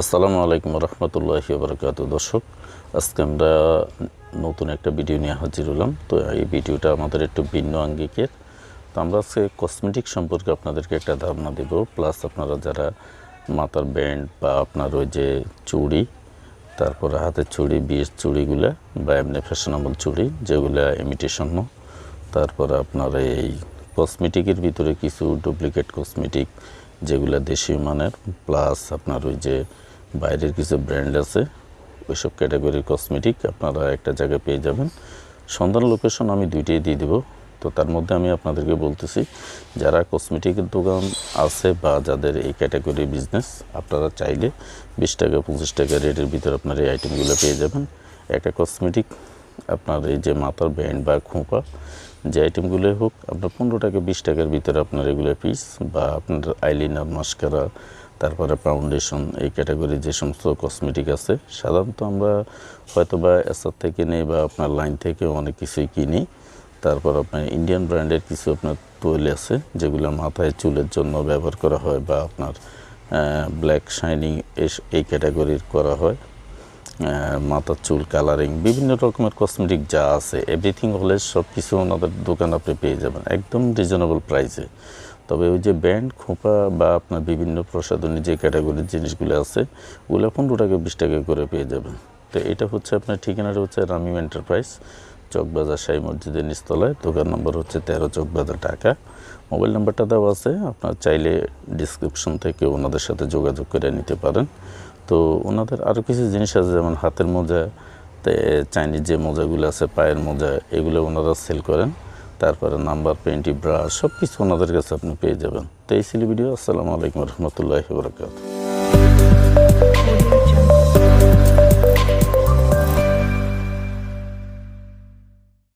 আসসালামু আলাইকুম রহমতুল্লাহি বরকাত দর্শক, আজকে আমরা নতুন একটা ভিডিও নিয়ে হাজির হলাম। তো এই ভিডিওটা আমাদের একটু ভিন্ন আঙ্গিকের। তো আমরা আজকে কসমেটিক সম্পর্কে আপনাদেরকে একটা ধারণা দেব। প্লাস আপনারা যারা মাথার ব্যান্ড বা আপনার ওই যে চুড়ি, তারপরে হাতের চুড়ি, বিয়ের চুড়িগুলো বা এমনি ফ্যাশনেবল চুড়ি, যেগুলা ইমিটেশন তারপরে আপনার এই কসমেটিকের ভিতরে কিছু ডুপ্লিকেট কসমেটিক যেগুলো দেশীয় মানের প্লাস আপনার ওই যে বাইরের কিছু ব্র্যান্ড আছে, ওইসব ক্যাটাগরির কসমেটিক আপনারা একটা জায়গায় পেয়ে যাবেন। সন্ধান লোকেশন আমি দুইটাই দিয়ে দেবো। তো তার মধ্যে আমি আপনাদেরকে বলতেছি, যারা কসমেটিকের দোকান আছে বা যাদের এই ক্যাটাগরি বিজনেস আপনারা চাইলে বিশ টাকা, পঁচিশ টাকা রেটের ভিতরে আপনার এই আইটেমগুলো পেয়ে যাবেন। একটা কসমেটিক আপনার এই যে মাথার ব্যান্ড বা খোঁপা, যে আইটেমগুলো হোক, আপনার পনেরো টাকা, বিশ টাকার ভিতরে আপনার এগুলো পিস বা আপনার আইলিনার মাস্কারা তারপরে ফাউন্ডেশন এই ক্যাটাগরি যে সমস্ত কসমেটিক আছে, সাধারণত আমরা হয়তো বা এসআর থেকে নেই বা আপনার লাইন থেকে অনেক কিছুই কিনি। তারপর আপনার ইন্ডিয়ান ব্র্যান্ডের কিছু আপনার তৈল আছে, যেগুলো মাথায়, চুলের জন্য ব্যবহার করা হয় বা আপনার ব্ল্যাক শাইনিং এই ক্যাটাগরির করা হয়। মাথার চুল কালারিং বিভিন্ন রকমের কসমেটিক যা আছে এভরিথিং হলে সব কিছু ওনাদের দোকান আপনি পেয়ে যাবেন, একদম রিজনেবল প্রাইসে তবে ওই যে ব্যান্ড, খোঁপা বা আপনার বিভিন্ন প্রসাধনী যে ক্যাটাগরির জিনিসগুলো আছে, ওগুলো পনেরো টাকা, বিশ টাকা করে পেয়ে যাবেন। তো এটা হচ্ছে আপনার ঠিকানাটা হচ্ছে রামিম এন্টারপ্রাইজ চকবাজার সাই মসজিদের নিচতলায়, দোকান নম্বর হচ্ছে তেরো চকবাজার ঢাকা। মোবাইল নাম্বারটা দেওয়া আছে, আপনার চাইলে ডিসক্রিপশন থেকে ওনাদের সাথে যোগাযোগ করে নিতে পারেন। তো ওনাদের আরও কিছু জিনিস আছে, যেমন হাতের মোজা চাইনিজ যে মোজাগুলো আছে, পায়ের মোজা, এগুলো ওনারা সেল করেন। তারপরে নাম্বার পেন্টি ব্রাশ সব কিছু ওনাদের কাছে আপনি পেয়ে যাবেন। তো এই ছিল ভিডিও, আসসালামু আলাইকুম রহমতুল্লাহ বরকাত